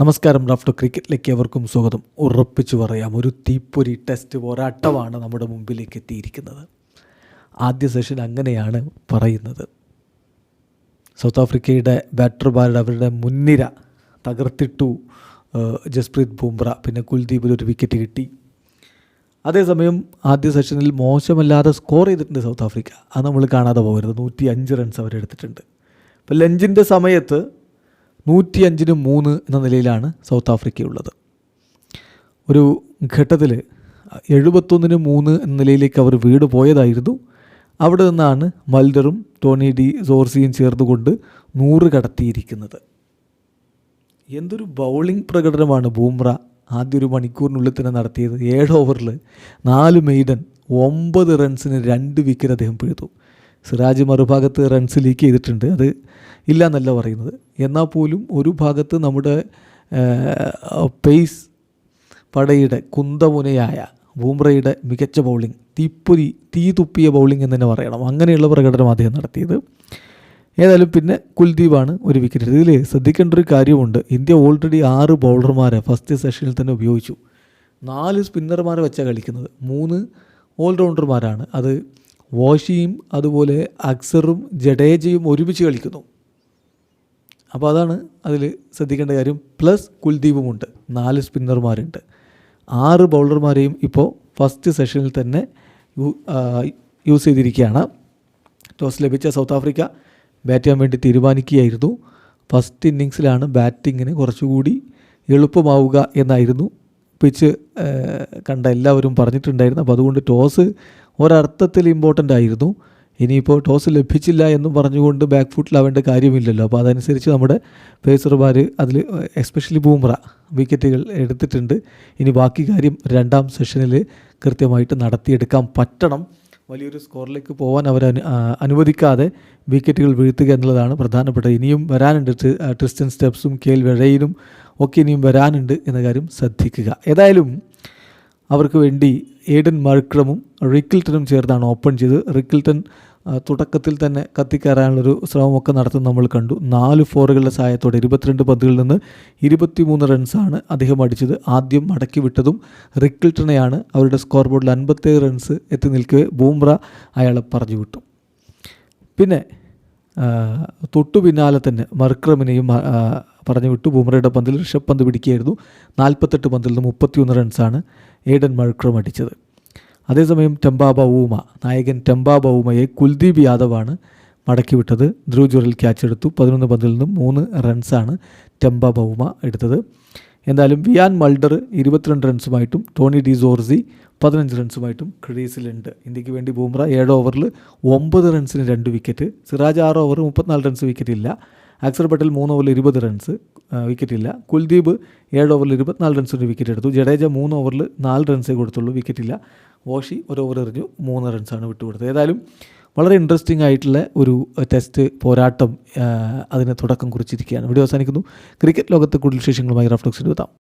നമസ്കാരം റാഫ്റ്റോ ക്രിക്കറ്റിലേക്ക് അവർക്കും സ്വാഗതം. ഉറപ്പിച്ചു പറയാം ഒരു തീപ്പൊരി ടെസ്റ്റ് പോരാട്ടമാണ് നമ്മുടെ മുമ്പിലേക്ക് എത്തിയിരിക്കുന്നത്. ആദ്യ സെഷൻ അങ്ങനെയാണ് പറയുന്നത്. സൗത്ത് ആഫ്രിക്കയുടെ ബാറ്റർമാരുടെ അവരുടെ മുൻനിര തകർത്തിട്ടു ജസ്പ്രീത് ബുംറ പിന്നെ കുൽദീപിൽ ഒരു വിക്കറ്റ് കിട്ടി. അതേസമയം ആദ്യ സെഷനിൽ മോശമല്ലാതെ സ്കോർ ചെയ്തിട്ടുണ്ട് സൗത്ത് ആഫ്രിക്ക അത് നമ്മൾ കാണാതെ പോകരുത്. നൂറ്റി അഞ്ച് റൺസ് അവരെടുത്തിട്ടുണ്ട് ഇപ്പോൾ ലഞ്ചിന്റെ സമയത്ത് നൂറ്റി അഞ്ചിന് മൂന്ന് എന്ന നിലയിലാണ് സൗത്ത് ആഫ്രിക്കയുള്ളത്. ഒരു ഘട്ടത്തിൽ എഴുപത്തൊന്നിന് മൂന്ന് എന്ന നിലയിലേക്ക് അവർ വീട് പോയതായിരുന്നു. അവിടെ നിന്നാണ് മൽഡറും ടോണി ഡി സോർസിയും ചേർന്നുകൊണ്ട് നൂറ് കടത്തിയിരിക്കുന്നത്. എന്തൊരു ബൗളിംഗ് പ്രകടനമാണ് ബൂംറ ആദ്യ ഒരു മണിക്കൂറിനുള്ളിൽ തന്നെ നടത്തിയത്. ഏഴ് ഓവറിൽ നാല് മെയ്ഡൻ ഒമ്പത് റൺസിന് രണ്ട് വിക്കറ്റ് അദ്ദേഹം പിഴുതു. സിറാജ് മറുഭാഗത്ത് റൺസ് ലീക്ക് ചെയ്തിട്ടുണ്ട്. അത് ഇല്ല എന്നല്ല പറയുന്നത്. എന്നാൽ പോലും ഒരു ഭാഗത്ത് നമ്മുടെ പേസ് പടയുടെ കുന്തമുനയായ ബൂംറയുടെ മികച്ച ബൗളിംഗ് തീപ്പൊരി തീ തുപ്പിയ ബൗളിംഗ് എന്ന് തന്നെ പറയണം. അങ്ങനെയുള്ള പ്രകടനം അദ്ദേഹം നടത്തിയത്. ഏതായാലും പിന്നെ കുൽദീപാണ് ഒരു വിക്കറ്റ് ഇതിൽ ശ്രദ്ധിക്കേണ്ട ഒരു കാര്യമുണ്ട്. ഇന്ത്യ ഓൾറെഡി ആറ് ബൗളർമാരെ ഫസ്റ്റ് സെഷനിൽ തന്നെ ഉപയോഗിച്ചു. നാല് സ്പിന്നർമാരെ വെച്ചാണ് കളിക്കുന്നത്. മൂന്ന് ഓൾറൗണ്ടർമാരാണ് അത് വാഷിയും അതുപോലെ അക്സറും ജഡേജയും ഒരുമിച്ച് കളിക്കുന്നു. അപ്പോൾ അതാണ് അതിൽ ശ്രദ്ധിക്കേണ്ട കാര്യം. പ്ലസ് കുൽദീപുമുണ്ട്. നാല് സ്പിന്നർമാരുണ്ട് ആറ് ബൗളർമാരെയും ഇപ്പോൾ ഫസ്റ്റ് സെഷനിൽ തന്നെ യൂസ് ചെയ്തിരിക്കുകയാണ്. ടോസ് ലഭിച്ച സൗത്ത് ആഫ്രിക്ക ബാറ്റ് ചെയ്യാൻ വേണ്ടി തീരുമാനിക്കുകയായിരുന്നു. ഫസ്റ്റ് ഇന്നിങ്സിലാണ് ബാറ്റിങ്ങിന് കുറച്ചുകൂടി എളുപ്പമാവുക എന്നായിരുന്നു. പിച്ച് കണ്ട എല്ലാവരും പറഞ്ഞിട്ടുണ്ടായിരുന്നു. അപ്പോൾ അതുകൊണ്ട് ടോസ് ഒരർത്ഥത്തിൽ ഇമ്പോർട്ടന്റ് ആയിരുന്നു. ഇനിയിപ്പോൾ ടോസ് ലഭിച്ചില്ല എന്നും പറഞ്ഞുകൊണ്ട് ബാക്ക് ഫുട്ടിലാവേണ്ട കാര്യമില്ലല്ലോ. അപ്പോൾ അതനുസരിച്ച് നമ്മുടെ പേസർമാർ അതിൽ എസ്പെഷ്യലി ബൂമ്ര വിക്കറ്റുകൾ എടുത്തിട്ടുണ്ട്. ഇനി ബാക്കി കാര്യം രണ്ടാം സെഷനിൽ കൃത്യമായിട്ട് നടത്തിയെടുക്കാൻ പറ്റണം. വലിയൊരു സ്കോറിലേക്ക് പോകാൻ അവർ അനു അനുവദിക്കാതെ വിക്കറ്റുകൾ വീഴ്ത്തുക എന്നുള്ളതാണ് പ്രധാനപ്പെട്ട ഇനിയും വരാനുണ്ട് ട്രി- ട്രിസ്റ്റൻ സ്റ്റെപ്സും കെ എൽ വെഴയിലും ഒക്കെ ഇനിയും വരാനുണ്ട് എന്ന കാര്യം ശ്രദ്ധിക്കുക. ഏതായാലും അവർക്ക് വേണ്ടി ഏഡൻ മർക്രമും റിക്കിൽട്ടനും ചേർന്നാണ് ഓപ്പൺ ചെയ്ത് റിക്കിൾട്ടൺ തുടക്കത്തിൽ തന്നെ കത്തിക്കയറാനുള്ളൊരു ശ്രമമൊക്കെ നടത്തുന്നത് നമ്മൾ കണ്ടു. നാല് ഫോറുകളുടെ സഹായത്തോടെ ഇരുപത്തിരണ്ട് പന്തുകളിൽ നിന്ന് ഇരുപത്തിമൂന്ന് റൺസാണ് അദ്ദേഹം അടിച്ചത്. ആദ്യം മടക്കി വിട്ടതും റിക്കിൾട്ടനെയാണ് അവരുടെ സ്കോർ ബോർഡിൽ അൻപത്തേഴ് റൺസ് എത്തി നിൽക്കവേ ബൂംറ അയാളെ പറഞ്ഞു വിട്ടു. പിന്നെ തൊട്ടു പിന്നാലെ തന്നെ മർക്രമിനെയും പറഞ്ഞു വിട്ടു. ബുംറയുടെ പന്തിൽ ഋഷഭ് പന്ത് പിടിക്കുകയായിരുന്നു. നാൽപ്പത്തെട്ട് പന്തിൽ നിന്ന് മുപ്പത്തിയൊന്ന് റൺസാണ് ഏഡൻ മഴക്രം അടിച്ചത്. അതേസമയം ടെമ്പാബ ഊമ നായകൻ ടെമ്പാബ ഊമയെ കുൽദീപ് യാദവാണ് മടക്കി വിട്ടത് ധ്രുവ് ജുറൽ ക്യാച്ച് എടുത്തു. പതിനൊന്ന് പന്തിൽ നിന്നും മൂന്ന് റൺസാണ് ടെമ്പാബ ഊമ എടുത്തത്. എന്തായാലും വിയാൻ മൾഡർ ഇരുപത്തിരണ്ട് റൺസുമായിട്ടും ടോണി ഡി സോർസി പതിനഞ്ച് റൺസുമായിട്ടും ക്രീസിലുണ്ട്. ഇന്ത്യയ്ക്ക് വേണ്ടി ബൂമ്ര ഏഴ് ഓവറിൽ ഒമ്പത് റൺസിന് രണ്ട് വിക്കറ്റ് സിറാജ് ആറ് ഓവർ മുപ്പത്തിനാല് റൺസ് വിക്കറ്റ് ഇല്ല. അക്സർ പട്ടേൽ മൂന്ന് ഓവറിൽ ഇരുപത് റൺസ് വിക്കറ്റ് ഇല്ല. കുൽദീപ് ഏഴ് ഓവറിൽ ഇരുപത്തിനാല് റൺസിന് വിക്കറ്റ് എടുത്തു. ജഡേജ മൂന്ന് ഓവറിൽ നാല് റൺസേ കൊടുത്തുള്ളൂ. വിക്കറ്റില്ല വോഷി ഒരു ഓവർ എറിഞ്ഞു. മൂന്ന് റൺസാണ് വിട്ടുകൊടുത്തത് ഏതായാലും വളരെ ഇൻട്രസ്റ്റിംഗ് ആയിട്ടുള്ള ഒരു ടെസ്റ്റ് പോരാട്ടം അതിനെ തുടക്കം കുറിച്ചിരിക്കുകയാണ്. വീഡിയോ അവസാനിക്കുന്നു. ക്രിക്കറ്റ് ലോകത്തെ കൂടുതൽ വിശേഷങ്ങളുമായി റഫ്ലക്സിന് എത്താം.